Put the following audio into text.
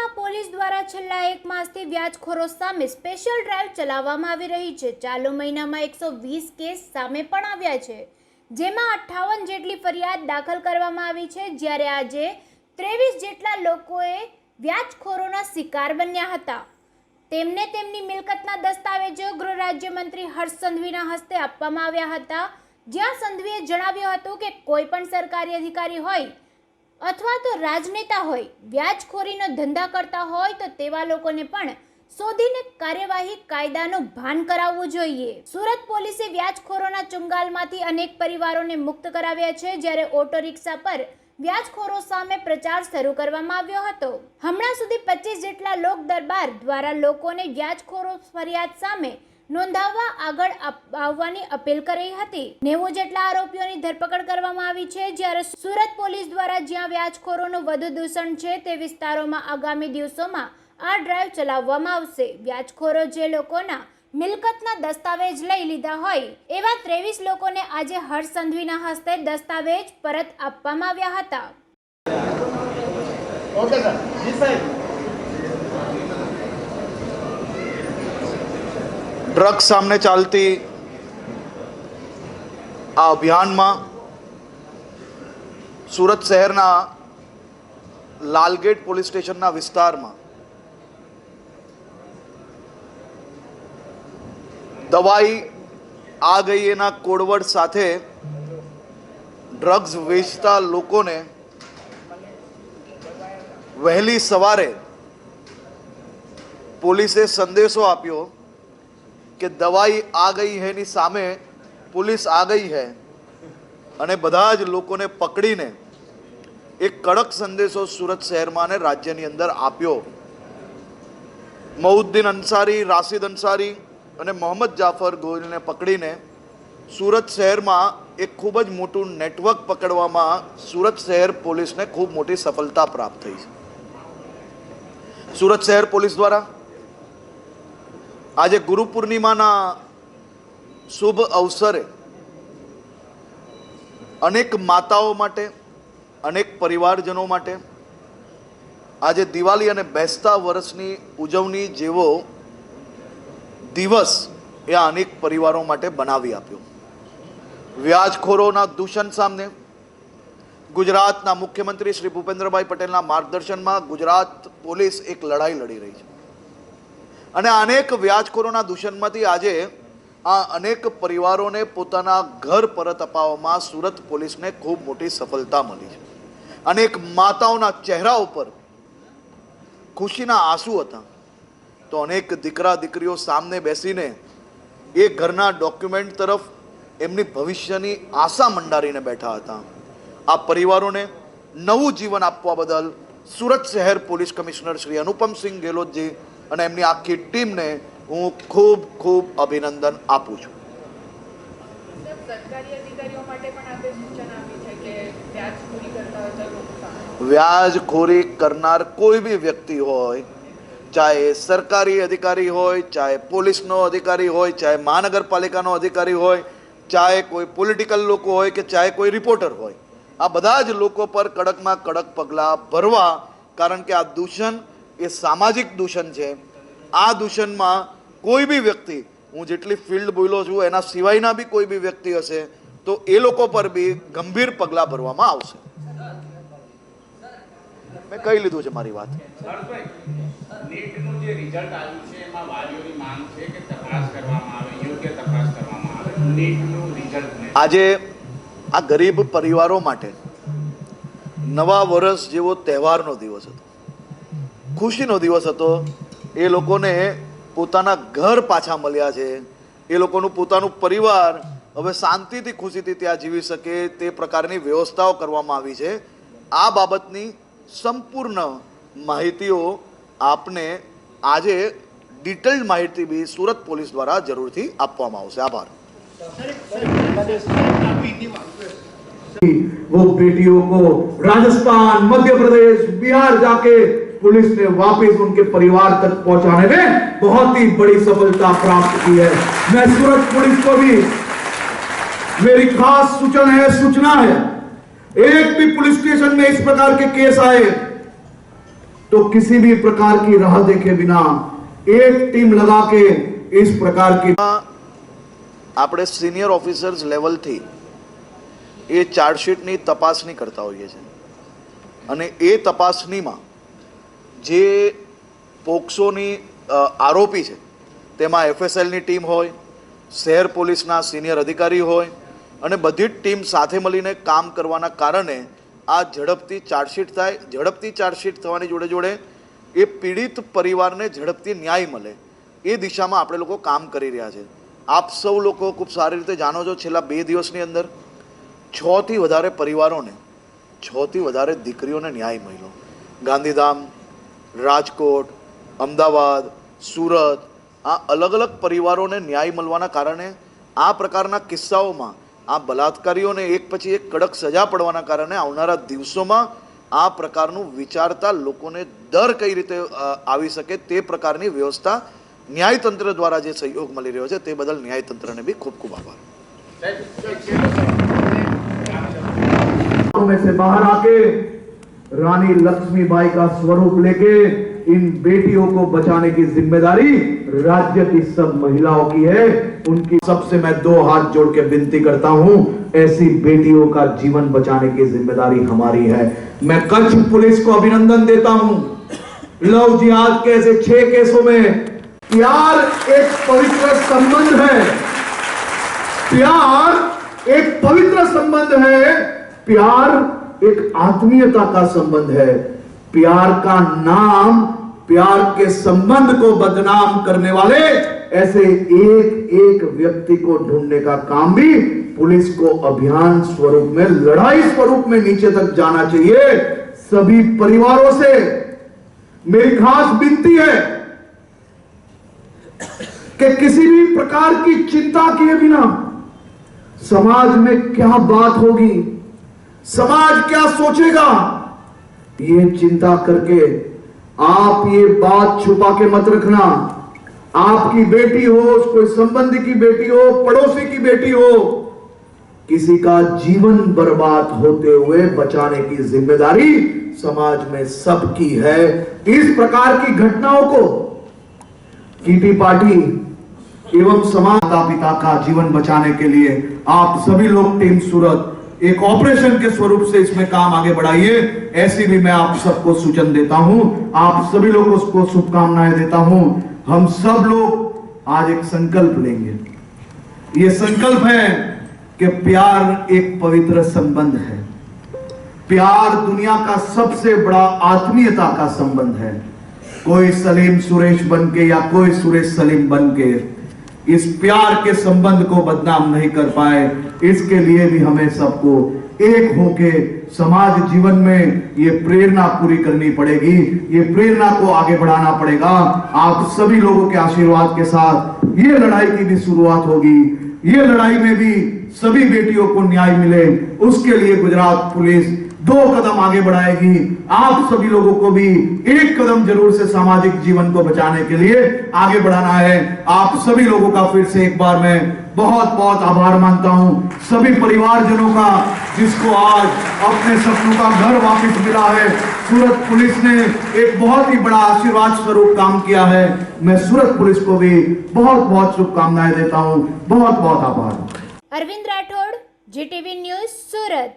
સુરતમાં પોલીસ દ્વારા છેલ્લા એક માસથી વ્યાજખોરો સામે સ્પેશિયલ ડ્રાઈવ ચલાવવામાં આવી રહી છે. ચાલુ મહિનામાં એકસો વીસ કેસ સામે પણ આવ્યા છે. જેમાં અઠ્ઠાવન જેટલી ફરિયાદ દાખલ કરવામાં આવી છે, જ્યારે આજે ત્રેવીસ જેટલા લોકોએ વ્યાજખોરોના શિકાર બન્યા હતા. તેમને તેમની મિલકતના દસ્તાવેજો ગૃહ રાજ્યમંત્રી હર્ષ સંઘવીના હસ્તે આપવામાં આવ્યા હતા. જ્યાં સંઘવીએ જણાવ્યું હતું કે કોઈ પણ સરકારી અધિકારી હોય અથવા તો રાજનેતા હોય, વ્યાજખોરીનો ધંધા કરતા હોય તો તેવા લોકોને પણ શોધીને કાર્યવાહી કાયદાનું ભાન કરાવવું જોઈએ. સુરત પોલીસે વ્યાજખોરોના ચુંગાલમાંથી અનેક પરિવારોને મુક્ત કરાવ્યા છે, જ્યારે ઓટો રિક્ષા પર વ્યાજખોરો સામે પ્રચાર શરૂ કરવામાં આવ્યો હતો. હમણાં સુધી પચીસ જેટલા લોક દરબાર દ્વારા લોકોને વ્યાજખોરો ફરિયાદ સામે નોંધાવવા આગળ આવવાની અપીલ કરી હતી. નેવું જેટલા આરોપીઓની ધરપકડ કરવામાં આવી છે, જ્યારે સુરત પોલીસ દ્વારા જ્યાં વ્યાજખોરોનું વધુ દૂષણ છે તે વિસ્તારોમાં આગામી દિવસોમાં આ ડ્રાઈવ ચલાવવામાં આવશે. વ્યાજખોરો જે લોકોના મિલકતના દસ્તાવેજ લઈ લીધા હોય, એવા ત્રેવીસ લોકોને આજે હર્ષ સંઘવીના હસ્તે દસ્તાવેજ પરત આપવામાં આવ્યા હતા. ઓકે સર જી સાહેબ. ડ્રગ્સ સામે ચાલતી આ અભિયાનમાં સુરત શહેરના લાલગેટ પોલીસ સ્ટેશનના વિસ્તારમાં દવાઈ આ ગઈ એના કોડવડ સાથે ડ્રગ્સ વેચતા લોકોને વહેલી સવારે પોલીસે સંદેશો આપ્યો કે દવાઈ આ ગઈ હૈની સામે પોલીસ આ ગઈ હે. અને બધા જ લોકોને પકડીને એક કડક સંદેશો સુરત શહેરમાં અને રાજ્યની અંદર આપ્યો. મઉદ્દીન અંસારી, રાશિદ અંસારી અને મોહમ્મદ જાફર ગોહિલને પકડીને સુરત શહેરમાં એક ખૂબ જ મોટું નેટવર્ક પકડવામાં સુરત શહેર પોલીસને ખૂબ મોટી સફળતા પ્રાપ્ત થઈ છે. સુરત શહેર પોલીસ દ્વારા આજે ગુરુ પૂર્ણિમાના શુભ અવસરે અનેક માતાઓ માટે, અનેક પરિવારજનો માટે આજે દિવાળી અને બેસતા વર્ષની ઉજવણી જેવો દિવસ એ અનેક પરિવારો માટે બનાવી આપ્યો. વ્યાજખોરોના દૂષણ સામે ગુજરાતના મુખ્યમંત્રી શ્રી ભૂપેન્દ્રભાઈ પટેલના માર્ગદર્શનમાં ગુજરાત પોલીસ એક લડાઈ લડી રહી છે. અને અનેક વ્યાજખોરોના દૂષણમાંથી આજે આ અનેક પરિવારોને પોતાના ઘર પરત અપાવવામાં સુરત પોલીસને ખૂબ મોટી સફળતા મળી છે. અનેક માતાઓના ચહેરા ઉપર ખુશીના આંસુ હતા. તો અનેક દીકરા દીકરીઓ સામને બેસીને એ ઘરના ડોક્યુમેન્ટ તરફ એમની ભવિષ્યની આશા મંડારીને બેઠા હતા. આ પરિવારોને નવું જીવન આપવા બદલ સુરત શહેર પોલીસ કમિશનર શ્રી અનુપમસિંહ ગેહલોતજી અને એમની આખી ટીમને હું ખૂબ ખૂબ અભિનંદન આપું છું. વ્યાજખોરી કરનાર કોઈ બી વ્યક્તિ હોય ચાહે સરકારી અધિકારી હોય ચાહે પોલીસનો અધિકારી હોય ચાહે મહાનગરપાલિકાનો અધિકારી હોય ચાહે કોઈ પોલિટિકલ લોકો હોય કે ચાહે કોઈ રિપોર્ટર હોય આ બધા જ લોકો પર કડકમાં કડક પગલાં ભરવા કારણ કે આ દૂષણ એ સામાજિક દૂષણ છે. આ દૂષણમાં કોઈ બી વ્યક્તિ હું જેટલી ફિલ્ડ બોલ્યો છું એના સિવાયના બી કોઈ બી વ્યક્તિ હશે તો એ લોકો પર બી ગંભીર પગલાં ભરવામાં આવશે. મેં કહી લીધું છે મારી વાત. આજે આ ગરીબ પરિવારો માટે નવા વર્ષ જેવો તહેવારનો દિવસ હતો. ખુશીનો દિવસ હતો એ લોકોને પોતાના ઘર પાછા મળ્યા છે એ લોકોનું પોતાનું પરિવાર હવે શાંતિથી ખુશીથી ત્યાં જીવી શકે તે પ્રકારની વ્યવસ્થાઓ કરવામાં આવી છે આ બાબતની સંપૂર્ણ માહિતીઓ આપને આજે ડિટેલ્ડ માહિતી બી સુરત પોલીસ દ્વારા જરૂરથી આપવામાં આવશે આભાર वो बेटियों को राजस्थान मध्य प्रदेश बिहार जाके पुलिस ने वापस उनके परिवार तक पहुंचाने में बहुत ही बड़ी सफलता प्राप्त की है मैं सूरत पुलिस को भी मेरी खास सूचना है सूचना है एक भी पुलिस स्टेशन में इस प्रकार के केस आए तो किसी भी प्रकार की राह देखे बिना एक टीम लगा के इस प्रकार की આપણે સિનિયર ઓફિસર્સ લેવલથી એ ચાર્જશીટની તપાસણી કરતા હોઈએ છીએ અને એ તપાસણીમાં જે પોક્સોની આરોપી છે, તેમાં એફએસએલની ટીમ હોય, શહેર પોલીસના સિનિયર અધિકારી હોય, અને બધી જ ટીમ સાથે મળીને કામ કરવાના કારણે આ ઝડપથી ચાર્જશીટ થાય, ઝડપથી ચાર્જશીટ થવાની જોડે જોડે એ પીડિત પરિવારને ઝડપથી ન્યાય મળે, એ દિશામાં આપણે લોકો કામ કરી રહ્યા છે. આપ સૌ લોકો ખૂબ સારી રીતે જાણો છો, છેલ્લા બે દિવસની અંદર છથી વધારે પરિવારોને છથી વધારે દીકરીઓને ન્યાય મળ્યો. ગાંધીધામ રાજકોટ અમદાવાદ સુરત આ અલગ અલગ પરિવારોને ન્યાય મળવાના કારણે આ પ્રકારના કિસ્સાઓમાં આ બલાત્કારીઓને એક પછી એક કડક સજા પડવાના કારણે આવનારા દિવસોમાં આ પ્રકારનું વિચારતા લોકોને દર કઈ રીતે અ, આવી શકે તે પ્રકારની વ્યવસ્થા ન્યાયતંત્ર દ્વારા જે સહયોગ મળી રહ્યો છે તે બદલ ન્યાયતંત્રને બી ખૂબ ખૂબ આભાર में से बाहर आके रानी लक्ष्मीबाई का स्वरूप लेके इन बेटियों को बचाने की ज़िम्मेदारी राज्य की सब महिलाओं की है। उनकी सबसे मैं दो हाथ जोड़ के विनती करता हूँ, ऐसी बेटियों का जीवन बचाने की ज़िम्मेदारी हमारी है। मैं कच्छ पुलिस को अभिनंदन देता हूँ। लव जिहाद के ऐसे छह केसों में प्यार एक पवित्र संबंध है। प्यार एक पवित्र संबंध है। प्यार एक आत्मीयता का संबंध है। प्यार का नाम, प्यार के संबंध को बदनाम करने वाले, ऐसे एक एक व्यक्ति को ढूँढने का काम भी पुलिस को अभियान स्वरूप में, लड़ाई स्वरूप में नीचे तक जाना चाहिए। सभी परिवारों से मेरी खास विनती है कि किसी भी प्रकार की चिंता किए बिना समाज में क्या बात होगी? समाज क्या सोचेगा? ये चिंता करके आप ये बात छुपा के मत रखना। आपकी बेटी हो कोई संबंधी की बेटी हो, पड़ोसी की बेटी हो, किसी का जीवन बर्बाद होते हुए बचाने की ज़िम्मेदारी समाज में सबकी है। इस प्रकार की घटनाओं को कीटी पार्टी एवं समाज माता पिता का जीवन बचाने के लिए आप सभी लोग टीम सूरत एक ऑपरेशन के स्वरूप से इसमें काम आगे बढ़ाइए। ऐसी भी मैं आप सबको सूचन देता हूँ। आप सभी लोगों को शुभकामनाएँ देता हूँ। हम सब लोग आज एक संकल्प लेंगे। ये संकल्प है कि प्यार एक पवित्र संबंध है। प्यार दुनिया का सबसे बड़ा आत्मीयता का संबंध है। कोई सलीम सुरेश बन के या कोई सुरेश सलीम बन के इस प्यार के संबंध को बदनाम नहीं कर पाए। इसके लिए भी हमें सबको एक होके समाज जीवन में ये प्रेरणा पूरी करनी पड़ेगी। ये प्रेरणा को आगे बढ़ाना पड़ेगा। आप सभी लोगों के आशीर्वाद के साथ ये लड़ाई की भी शुरुआत होगी। ये लड़ाई में भी सभी बेटियों को न्याय मिले। उसके लिए गुजरात पुलिस दो कदम आगे बढ़ाएगी। आप सभी लोगों को भी एक कदम ज़रूर से सामाजिक जीवन को बचाने के लिए आगे बढ़ाना है। आप सभी लोगों का फिर से एक बार मैं बहुत बहुत आभार मानता हूँ। सभी परिवारजनों का, जिसको आज अपने सपनों का घर वापस मिला है। सूरत पुलिस ने एक बहुत ही बड़ा आशीर्वाद स्वरूप काम किया है। मैं सूरत पुलिस को भी बहुत बहुत शुभकामनाएँ देता हूँ। बहुत बहुत आभार। Arvind Rathod, GTV news, Surat.